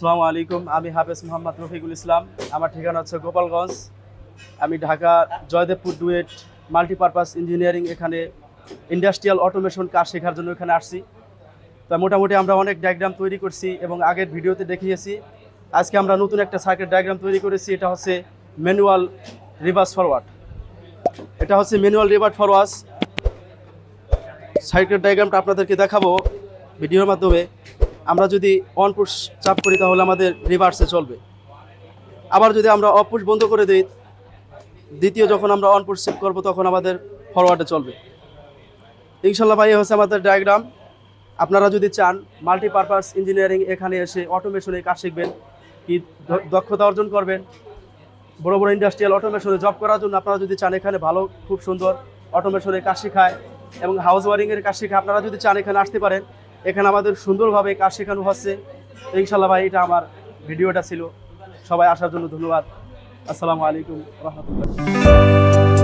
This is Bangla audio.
আসসালামু আলাইকুম, আমি হাফেজ মোহাম্মদ রফিকুল ইসলাম। আমার ঠিকানা হচ্ছে গোপালগঞ্জ। আমি Dhaka Joydebpur DUET multipurpose engineering, এখানে ইন্ডাস্ট্রিয়াল অটোমেশন কাজ শেখার জন্য এখানে আসছি। তা মোটামুটি আমরা অনেক ডায়াগ্রাম তৈরি করছি এবং আগের ভিডিওতে দেখিয়েছি। আজকে আমরা নতুন একটা সার্কিট ডায়াগ্রাম তৈরি করেছি, এটা হচ্ছে ম্যানুয়াল রিভার্স ফরওয়ার্ড এটা হচ্ছে ম্যানুয়াল রিভার্স ফরওয়ার্ড সার্কিট ডায়াগ্রামটা আপনাদেরকে দেখাবো ভিডিওর মাধ্যমে। আমরা যদি অন পুশ চাপ করি তাহলে আমাদের রিভার্সে চলবে। আবার যদি আমরা অফ পুশ বন্ধ করে দিই, দ্বিতীয় যখন আমরা অন পুশ সেট করব তখন আমাদের ফরওয়ার্ডে চলবে। ইনশাল্লাহ ভাই হচ্ছে আমাদের ডায়াগ্রাম আপনারা যদি চান মাল্টিপারপাস ইঞ্জিনিয়ারিং এখানে এসে অটোমেশনে কাজ শিখবেন, কি দক্ষতা অর্জন করবেন, বড় বড় ইন্ডাস্ট্রিয়াল অটোমেশনে জব করার জন্য আপনারা যদি চান, এখানে ভালো, খুব সুন্দর অটোমেশনের কাজ শেখায় এবং হাউস ওয়ারিংয়ের কাজ শেখায়, আপনারা যদি চান, এখানে আসতে পারেন। এখানে আমাদের সুন্দরভাবে কাজ শেখানো হচ্ছে। ইনশাল্লাহ ভাই, এটা আমার ভিডিওটা ছিল। সবাই আসার জন্য ধন্যবাদ। আসসালামু আলাইকুম রহমতুল্লাহ।